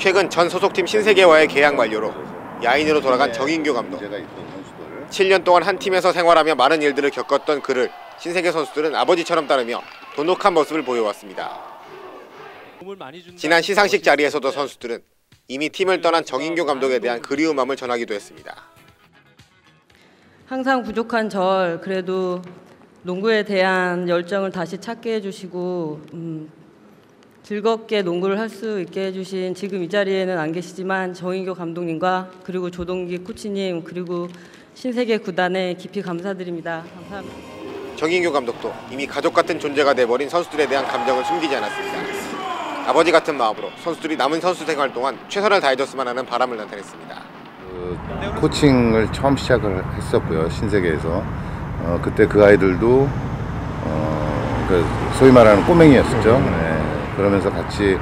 최근 전 소속팀 신세계와의 계약 만료로 야인으로 돌아간 정인규 감독. 문제가 있던 선수들 7년 동안 한 팀에서 생활하며 많은 일들을 겪었던 그를 신세계 선수들은 아버지처럼 따르며 돈독한 모습을 보여왔습니다. 지난 시상식 자리에서도 선수들은 이미 팀을 떠난 정인규 감독에 대한 그리움함을 전하기도 했습니다. 항상 부족한 절 그래도 농구에 대한 열정을 다시 찾게 해주시고 음, 즐겁게 농구를 할 수 있게 해주신 지금 이 자리에는 안 계시지만 정인교 감독님과 그리고 조동기 코치님 그리고 신세계 구단에 깊이 감사드립니다. 감사합니다. 정인규 감독도 이미 가족 같은 존재가 돼버린 선수들에 대한 감정을 숨기지 않았습니다. 아버지 같은 마음으로 선수들이 남은 선수 생활 동안 최선을 다해줬으면 하는 바람을 나타냈습니다. 그 코칭을 처음 시작을 했었고요 신세계에서 어, 그때 그 아이들도 어, 그 소위 말하는 꼬맹이였었죠 네, 그러면서 같이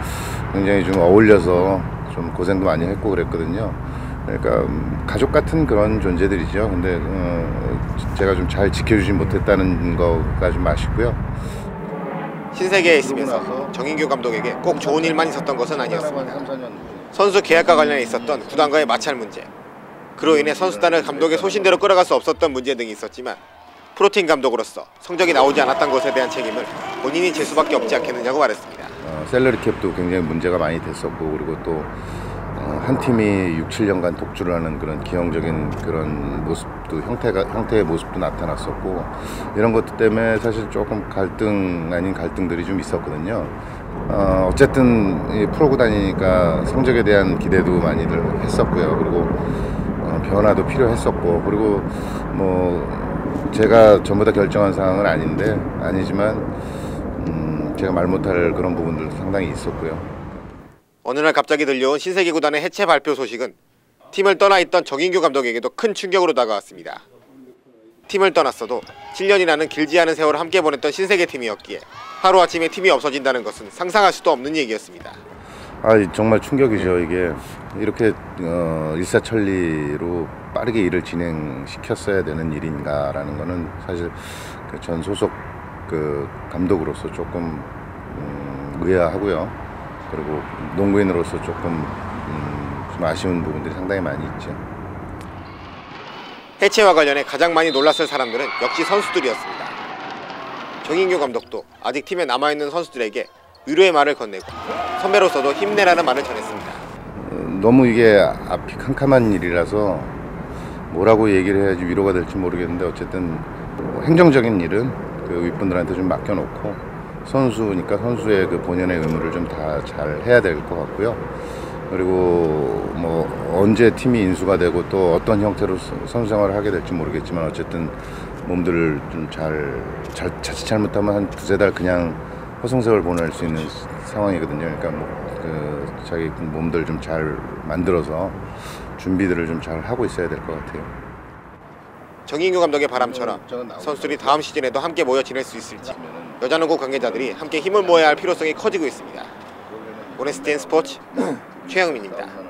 굉장히 좀 어울려서 좀 고생도 많이 했고 그랬거든요 그러니까 음, 가족 같은 그런 존재들이죠 근데 어, 제가 좀 잘 지켜주지 못했다는 거가 좀 아쉽고요 신세계에 있으면서 정인규 감독에게 꼭 좋은 일만 있었던 것은 아니었습니다. 3, 4년 선수 계약과 관련해 있었던 구단과의 마찰 문제, 그로 인해 선수단을 감독의 소신대로 끌어갈 수 없었던 문제 등이 있었지만 프로팀 감독으로서 성적이 나오지 않았던 것에 대한 책임을 본인이 질 수밖에 없지 않겠느냐고 말했습니다. 어, 셀러리 캡도 굉장히 문제가 많이 됐었고 그리고 또 한 팀이 6, 7년간 독주를 하는 그런 기형적인 그런 모습도 형태가 형태의 모습도 나타났었고 이런 것들 때문에 사실 조금 갈등 아닌 갈등들이 좀 있었거든요. 어, 어쨌든 이 프로구 다니니까 성적에 대한 기대도 많이들 했었고요. 그리고 어, 변화도 필요했었고 그리고 뭐 제가 전부 다 결정한 상황은 아닌데 아니지만 음, 제가 말 못할 그런 부분들도 상당히 있었고요. 어느 날 갑자기 들려온 신세계 구단의 해체 발표 소식은 팀을 떠나 있던 정인규 감독에게도 큰 충격으로 다가왔습니다. 팀을 떠났어도 7년이라는 길지 않은 세월을 함께 보냈던 신세계 팀이었기에 하루아침에 팀이 없어진다는 것은 상상할 수도 없는 얘기였습니다. 아 정말 충격이죠 이게 이렇게 어, 일사천리로 빠르게 일을 진행시켰어야 되는 일인가라는 거는 사실 그전 소속 그 감독으로서 조금 음, 의아하고요 그리고 농구인으로서 조금 음, 좀 아쉬운 부분들이 상당히 많이 있죠. 해체와 관련해 가장 많이 놀랐을 사람들은 역시 선수들이었습니다. 정인규 감독도 아직 팀에 남아있는 선수들에게 위로의 말을 건네고 선배로서도 힘내라는 말을 전했습니다. 어, 너무 이게 앞이 캄캄한 일이라서 뭐라고 얘기를 해야지 위로가 될지 모르겠는데 어쨌든 뭐 행정적인 일은 그 윗분들한테 좀 맡겨놓고 선수니까 선수의 그 본연의 의무를 좀 다 잘 해야 될 것 같고요. 그리고 뭐 언제 팀이 인수가 되고 또 어떤 형태로 선- 선수 생활을 하게 될지 모르겠지만 어쨌든 몸들을 좀 잘 잘 자칫 잘못하면 한 두세 달 그냥 허송세월 보낼 수 있는 상황이거든요. 그러니까 뭐 그 자기 몸들 좀 잘 만들어서 준비들을 좀 잘 하고 있어야 될 것 같아요. 정인규 감독의 바람처럼 선수들이 다음 시즌에도 함께 모여 지낼 수 있을지 여자농구 관계자들이 함께 힘을 모아야 할 필요성이 커지고 있습니다. 오네스티엔 스포츠 최영민입니다.